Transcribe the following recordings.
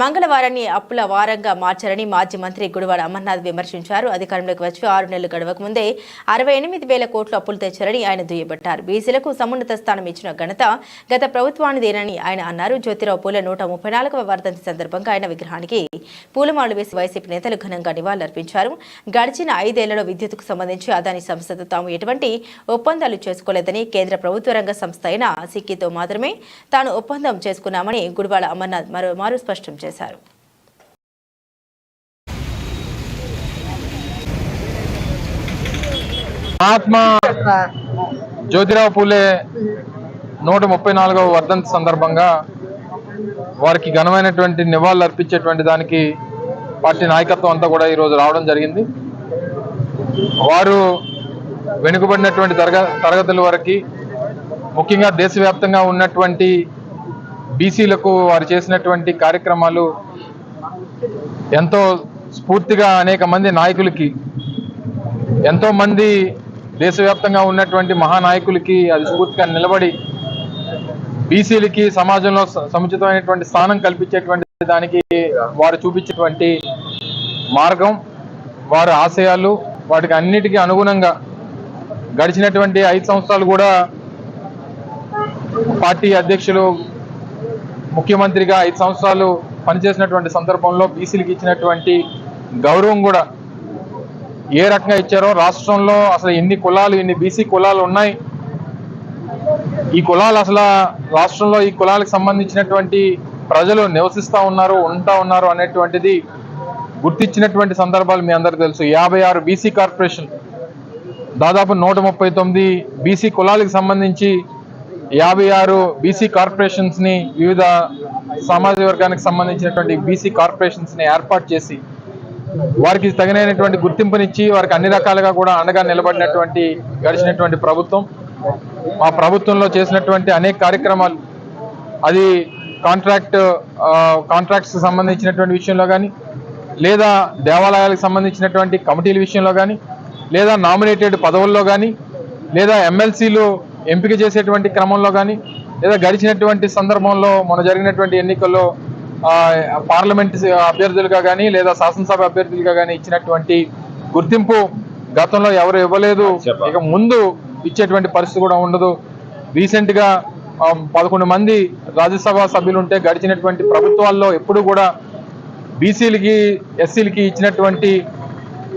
మంగళవారాన్ని అప్పుల వారంగా మార్చారని మాజీ మంత్రి గుడివాడ అమర్నాథ్ విమర్శించారు. అధికారంలోకి వచ్చి ఆరు నెలలు గడవక ముందే అరవై ఎనిమిది వేల కోట్లు అప్పులు తెచ్చారని ఆయన దుయ్యబట్టారు. బీసీలకు సమున్నత స్థానం ఇచ్చిన ఘనత గత ప్రభుత్వానిదేనని ఆయన అన్నారు. జ్యోతిరావు పూల నూట ముప్పై నాలుగవ వర్ధంతి సందర్భంగా ఆయన విగ్రహానికి పూలమాలు వేసి వైసీపీ నేతలు ఘనంగా నివాళులర్పించారు. గడిచిన ఐదేళ్ళలో విద్యుత్కు సంబంధించి అదాని సంస్థతో తాము ఎటువంటి ఒప్పందాలు చేసుకోలేదని కేంద్ర ప్రభుత్వ రంగ సంస్థ అయిన సిక్కితో మాత్రమే తాను ఒప్పందం చేసుకున్నామని గుడివాడ అమర్నాథ్ మరోమారు స్పష్టం చేశారు. మహాత్మా జ్యోతిరావు పూలే నూట ముప్పై నాలుగవ వర్ధంతి సందర్భంగా వారికి ఘనమైనటువంటి నివాళులు అర్పించేటువంటి దానికి పార్టీ నాయకత్వం అంతా కూడా ఈరోజు రావడం జరిగింది. వారు వెనుకబడినటువంటి తరగ తరగతుల వరకు ముఖ్యంగా దేశవ్యాప్తంగా ఉన్నటువంటి బీసీలకు వారు చేసినటువంటి కార్యక్రమాలు ఎంతో స్ఫూర్తిగా అనేక మంది నాయకులకి ఎంతో మంది దేశవ్యాప్తంగా ఉన్నటువంటి మహానాయకులకి అది స్ఫూర్తిగా నిలబడి బీసీలకి సమాజంలో స- సముచితమైనటువంటి స్థానం కల్పించేటువంటి దానికి వారు చూపించేటువంటి మార్గం వారి ఆశయాలు వాటికి అన్నిటికీ అనుగుణంగా గడిచినటువంటి ఐదు సంవత్సరాలు కూడా పార్టీ అధ్యక్షులు ముఖ్యమంత్రిగా ఐదు సంవత్సరాలు పనిచేసినటువంటి సందర్భంలో బీసీలకు ఇచ్చినటువంటి గౌరవం కూడా ఏ రకంగా ఇచ్చారో రాష్ట్రంలో అసలు ఎన్ని కులాలు ఎన్ని బీసీ కులాలు ఉన్నాయి ఈ కులాలు అసలు రాష్ట్రంలో ఈ కులాలకు సంబంధించినటువంటి ప్రజలు నివసిస్తూ ఉన్నారు ఉంటా ఉన్నారు అనేటువంటిది గుర్తించినటువంటి సందర్భాలు మీ అందరికీ తెలుసు. యాభై ఆరు బీసీ కార్పొరేషన్ దాదాపు నూట ముప్పై తొమ్మిది బీసీ కులాలకు సంబంధించి యాభై ఆరు బీసీ కార్పొరేషన్స్ని వివిధ సమాజ వర్గానికి సంబంధించినటువంటి బీసీ కార్పొరేషన్స్ని ఏర్పాటు చేసి వారికి తగినటువంటి గుర్తింపునిచ్చి వారికి అన్ని రకాలుగా కూడా అండగా నిలబడినటువంటి గడిచినటువంటి ప్రభుత్వం. మా ప్రభుత్వంలో చేసినటువంటి అనేక కార్యక్రమాలు. అది కాంట్రాక్ట్ కాంట్రాక్ట్స్ సంబంధించినటువంటి విషయంలో కానీ లేదా దేవాలయాలకు సంబంధించినటువంటి కమిటీల విషయంలో కానీ లేదా నామినేటెడ్ పదవుల్లో కానీ లేదా ఎమ్మెల్సీలు ఎంపిక చేసేటువంటి క్రమంలో కానీ లేదా గడిచినటువంటి సందర్భంలో మన జరిగినటువంటి ఎన్నికల్లో పార్లమెంట్ అభ్యర్థులుగా కానీ లేదా శాసనసభ అభ్యర్థులుగా కానీ ఇచ్చినటువంటి గుర్తింపు గతంలో ఎవరు ఇవ్వలేదు. ఇక ముందు ఇచ్చేటువంటి పరిస్థితి కూడా ఉండదు. రీసెంట్గా ఆ, పదకొండు మంది రాజ్యసభ సభ్యులు ఉంటే గడిచినటువంటి ప్రభుత్వాల్లో ఎప్పుడు కూడా బీసీలకి ఎస్సీలకి ఇచ్చినటువంటి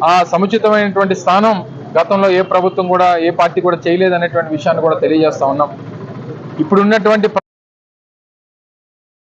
ఆ సముచితమైనటువంటి స్థానం గతంలో ఏ ప్రభుత్వం కూడా ఏ పార్టీ కూడా చేయలేదనేటువంటి విషయాన్ని కూడా తెలియజేస్తా ఉన్నాం. ఇప్పుడున్నటువంటి